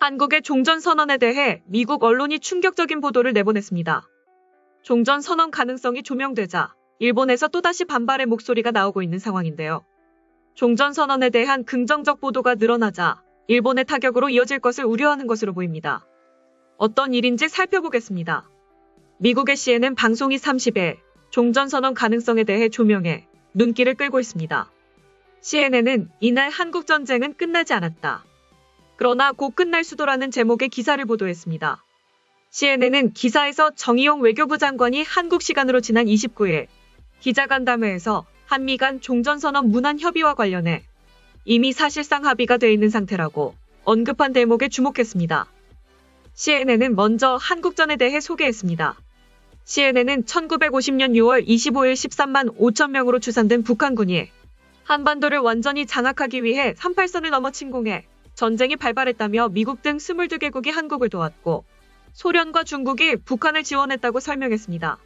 한국의 종전선언에 대해 미국 언론이 충격적인 보도를 내보냈습니다. 종전선언 가능성이 조명되자 일본에서 또다시 반발의 목소리가 나오고 있는 상황인데요. 종전선언에 대한 긍정적 보도가 늘어나자 일본의 타격으로 이어질 것을 우려하는 것으로 보입니다. 어떤 일인지 살펴보겠습니다. 미국의 CNN 방송이 30일 종전선언 가능성에 대해 조명해 눈길을 끌고 있습니다. CNN은 이날 한국전쟁은 끝나지 않았다. 그러나 곧 끝날 수도라는 제목의 기사를 보도했습니다. CNN은 기사에서 정의용 외교부 장관이 한국 시간으로 지난 29일 기자간담회에서 한미 간 종전선언 문안 협의와 관련해 이미 사실상 합의가 돼 있는 상태라고 언급한 대목에 주목했습니다. CNN은 먼저 한국전에 대해 소개했습니다. CNN은 1950년 6월 25일 13만 5천 명으로 추산된 북한군이 한반도를 완전히 장악하기 위해 38선을 넘어 침공해 전쟁이 발발했다며 미국 등 22개국이 한국을 도왔고 소련과 중국이 북한을 지원했다고 설명했습니다.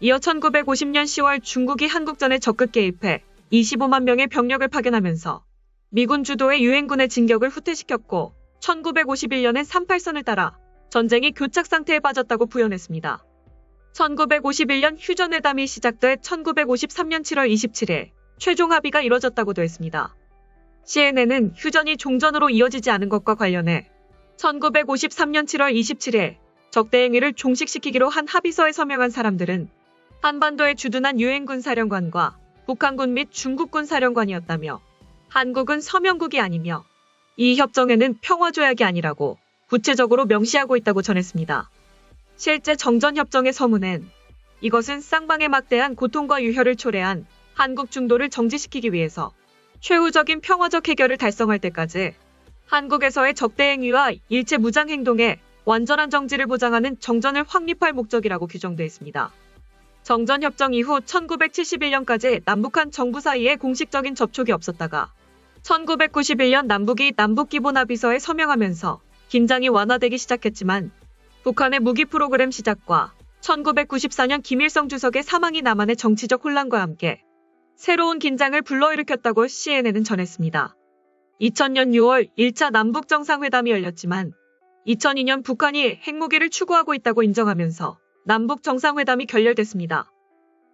이어 1950년 10월 중국이 한국전에 적극 개입해 25만 명의 병력을 파견하면서 미군 주도의 유엔군의 진격을 후퇴시켰고 1951년엔 38선을 따라 전쟁이 교착 상태에 빠졌다고 부연했습니다. 1951년 휴전회담이 시작돼 1953년 7월 27일 최종 합의가 이뤄졌다고도 했습니다. CNN은 휴전이 종전으로 이어지지 않은 것과 관련해 1953년 7월 27일 적대행위를 종식시키기로 한 합의서에 서명한 사람들은 한반도에 주둔한 유엔군 사령관과 북한군 및 중국군 사령관이었다며 한국은 서명국이 아니며 이 협정에는 평화조약이 아니라고 구체적으로 명시하고 있다고 전했습니다. 실제 정전협정의 서문엔 이것은 쌍방의 막대한 고통과 유혈을 초래한 한국 중도를 정지시키기 위해서 최후적인 평화적 해결을 달성할 때까지 한국에서의 적대행위와 일체 무장 행동에 완전한 정지를 보장하는 정전을 확립할 목적이라고 규정되어 있습니다. 정전 협정 이후 1971년까지 남북한 정부 사이에 공식적인 접촉이 없었다가 1991년 남북이 남북기본합의서에 서명하면서 긴장이 완화되기 시작했지만 북한의 무기 프로그램 시작과 1994년 김일성 주석의 사망이 남한의 정치적 혼란과 함께 새로운 긴장을 불러일으켰다고 CNN은 전했습니다. 2000년 6월 1차 남북 정상회담이 열렸지만 2002년 북한이 핵무기를 추구하고 있다고 인정하면서 남북 정상회담이 결렬됐습니다.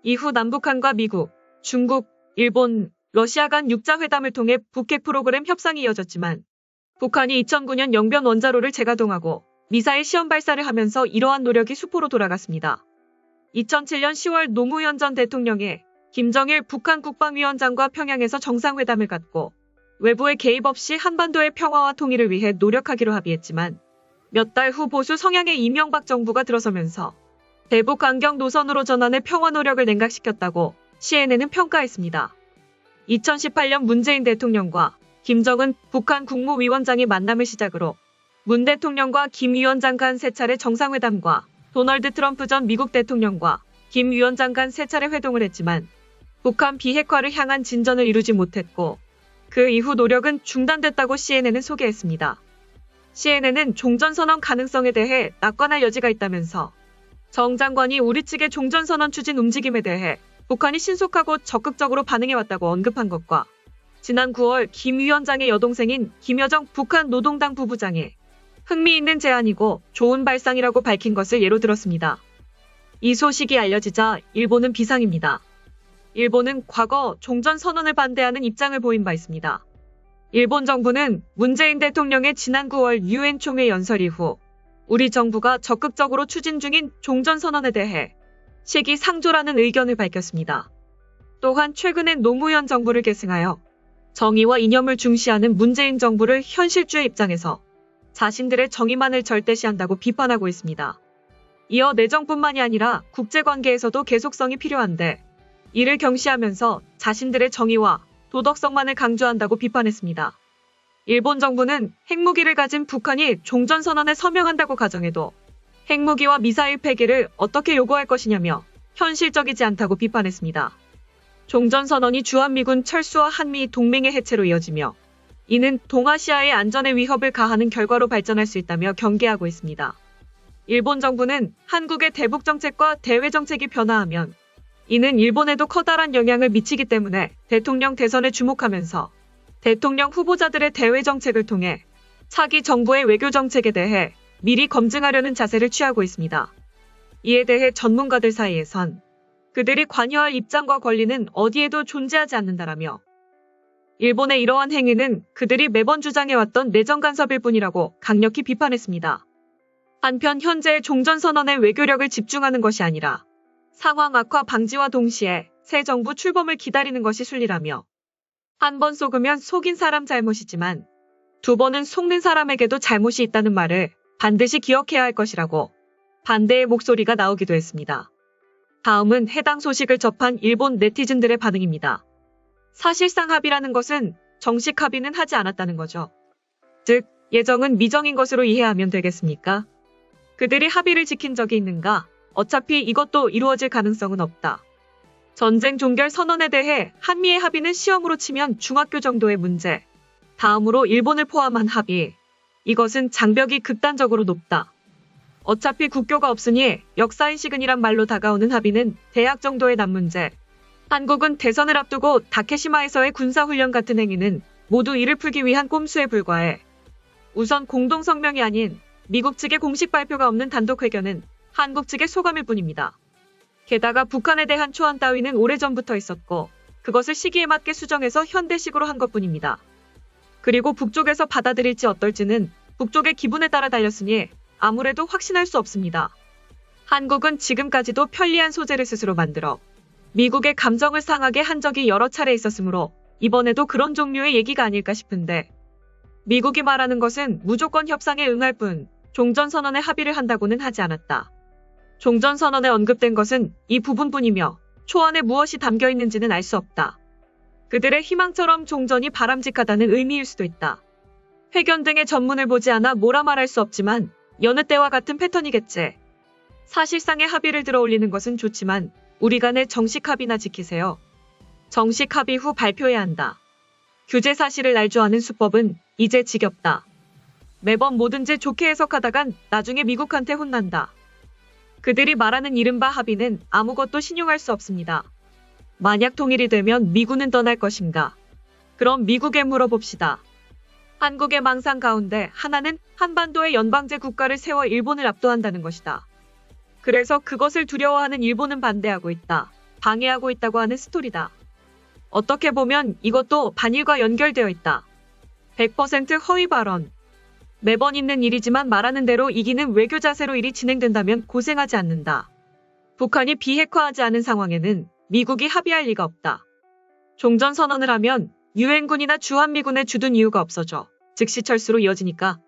이후 남북한과 미국, 중국, 일본, 러시아 간 6자 회담을 통해 북핵 프로그램 협상이 이어졌지만 북한이 2009년 영변 원자로를 재가동하고 미사일 시험 발사를 하면서 이러한 노력이 수포로 돌아갔습니다. 2007년 10월 노무현 전 대통령이 김정일 북한 국방위원장과 평양에서 정상회담을 갖고 외부의 개입 없이 한반도의 평화와 통일을 위해 노력하기로 합의했지만 몇 달 후 보수 성향의 이명박 정부가 들어서면서 대북 강경 노선으로 전환해 평화 노력을 냉각시켰다고 CNN은 평가했습니다. 2018년 문재인 대통령과 김정은 북한 국무위원장이 만남을 시작으로 문 대통령과 김 위원장 간 세 차례 정상회담과 도널드 트럼프 전 미국 대통령과 김 위원장 간 세 차례 회동을 했지만 북한 비핵화를 향한 진전을 이루지 못했고 그 이후 노력은 중단됐다고 CNN은 소개했습니다. CNN은 종전선언 가능성에 대해 낙관할 여지가 있다면서 정 장관이 우리 측의 종전선언 추진 움직임에 대해 북한이 신속하고 적극적으로 반응해왔다고 언급한 것과 지난 9월 김 위원장의 여동생인 김여정 북한 노동당 부부장이 흥미있는 제안이고 좋은 발상이라고 밝힌 것을 예로 들었습니다. 이 소식이 알려지자 일본은 비상입니다. 일본은 과거 종전 선언을 반대하는 입장을 보인 바 있습니다. 일본 정부는 문재인 대통령의 지난 9월 유엔 총회 연설 이후 우리 정부가 적극적으로 추진 중인 종전 선언에 대해 시기 상조라는 의견을 밝혔습니다. 또한 최근엔 노무현 정부를 계승하여 정의와 이념을 중시하는 문재인 정부를 현실주의 입장에서 자신들의 정의만을 절대시한다고 비판하고 있습니다. 이어 내정뿐만이 아니라 국제관계에서도 계속성이 필요한데 이를 경시하면서 자신들의 정의와 도덕성만을 강조한다고 비판했습니다. 일본 정부는 핵무기를 가진 북한이 종전선언에 서명한다고 가정해도 핵무기와 미사일 폐기를 어떻게 요구할 것이냐며 현실적이지 않다고 비판했습니다. 종전선언이 주한미군 철수와 한미 동맹의 해체로 이어지며 이는 동아시아의 안전에 위협을 가하는 결과로 발전할 수 있다며 경계하고 있습니다. 일본 정부는 한국의 대북 정책과 대외 정책이 변화하면 이는 일본에도 커다란 영향을 미치기 때문에 대통령 대선에 주목하면서 대통령 후보자들의 대외 정책을 통해 차기 정부의 외교 정책에 대해 미리 검증하려는 자세를 취하고 있습니다. 이에 대해 전문가들 사이에선 그들이 관여할 입장과 권리는 어디에도 존재하지 않는다라며 일본의 이러한 행위는 그들이 매번 주장해왔던 내정 간섭일 뿐이라고 강력히 비판했습니다. 한편 현재의 종전선언에 외교력을 집중하는 것이 아니라 상황 악화 방지와 동시에 새 정부 출범을 기다리는 것이 순리라며 한 번 속으면 속인 사람 잘못이지만 두 번은 속는 사람에게도 잘못이 있다는 말을 반드시 기억해야 할 것이라고 반대의 목소리가 나오기도 했습니다. 다음은 해당 소식을 접한 일본 네티즌들의 반응입니다. 사실상 합의라는 것은 정식 합의는 하지 않았다는 거죠. 즉, 예정은 미정인 것으로 이해하면 되겠습니까? 그들이 합의를 지킨 적이 있는가? 어차피 이것도 이루어질 가능성은 없다. 전쟁 종결 선언에 대해 한미의 합의는 시험으로 치면 중학교 정도의 문제. 다음으로 일본을 포함한 합의. 이것은 장벽이 극단적으로 높다. 어차피 국교가 없으니 역사인식은이란 말로 다가오는 합의는 대학 정도의 난 문제. 한국은 대선을 앞두고 다케시마에서의 군사훈련 같은 행위는 모두 이를 풀기 위한 꼼수에 불과해. 우선 공동성명이 아닌 미국 측의 공식 발표가 없는 단독 회견은 한국 측의 소감일 뿐입니다. 게다가 북한에 대한 초안 따위는 오래전부터 있었고 그것을 시기에 맞게 수정해서 현대식으로 한 것뿐입니다. 그리고 북쪽에서 받아들일지 어떨지는 북쪽의 기분에 따라 달렸으니 아무래도 확신할 수 없습니다. 한국은 지금까지도 편리한 소재를 스스로 만들어 미국의 감정을 상하게 한 적이 여러 차례 있었으므로 이번에도 그런 종류의 얘기가 아닐까 싶은데 미국이 말하는 것은 무조건 협상에 응할 뿐 종전선언에 합의를 한다고는 하지 않았다. 종전선언에 언급된 것은 이 부분뿐이며 초안에 무엇이 담겨 있는지는 알 수 없다. 그들의 희망처럼 종전이 바람직하다는 의미일 수도 있다. 회견 등의 전문을 보지 않아 뭐라 말할 수 없지만 여느 때와 같은 패턴이겠지. 사실상의 합의를 들어 올리는 것은 좋지만 우리 간의 정식 합의나 지키세요. 정식 합의 후 발표해야 한다. 규제 사실을 날조하는 수법은 이제 지겹다. 매번 뭐든지 좋게 해석하다간 나중에 미국한테 혼난다. 그들이 말하는 이른바 합의는 아무것도 신용할 수 없습니다. 만약 통일이 되면 미군은 떠날 것인가? 그럼 미국에 물어봅시다. 한국의 망상 가운데 하나는 한반도의 연방제 국가를 세워 일본을 압도한다는 것이다. 그래서 그것을 두려워하는 일본은 반대하고 있다. 방해하고 있다고 하는 스토리다. 어떻게 보면 이것도 반일과 연결되어 있다. 100% 허위 발언. 매번 있는 일이지만 말하는 대로 이기는 외교 자세로 일이 진행된다면 고생하지 않는다. 북한이 비핵화하지 않은 상황에는 미국이 합의할 리가 없다. 종전 선언을 하면 유엔군이나 주한미군에 주둔 이유가 없어져 즉시 철수로 이어지니까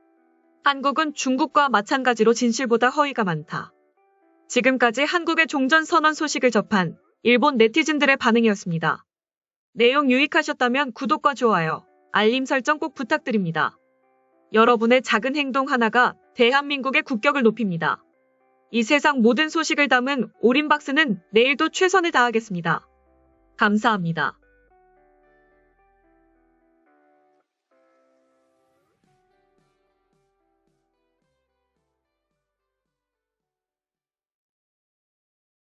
한국은 중국과 마찬가지로 진실보다 허위가 많다. 지금까지 한국의 종전 선언 소식을 접한 일본 네티즌들의 반응이었습니다. 내용 유익하셨다면 구독과 좋아요, 알림 설정 꼭 부탁드립니다. 여러분의 작은 행동 하나가 대한민국의 국격을 높입니다. 이 세상 모든 소식을 담은 올인박스는 내일도 최선을 다하겠습니다. 감사합니다.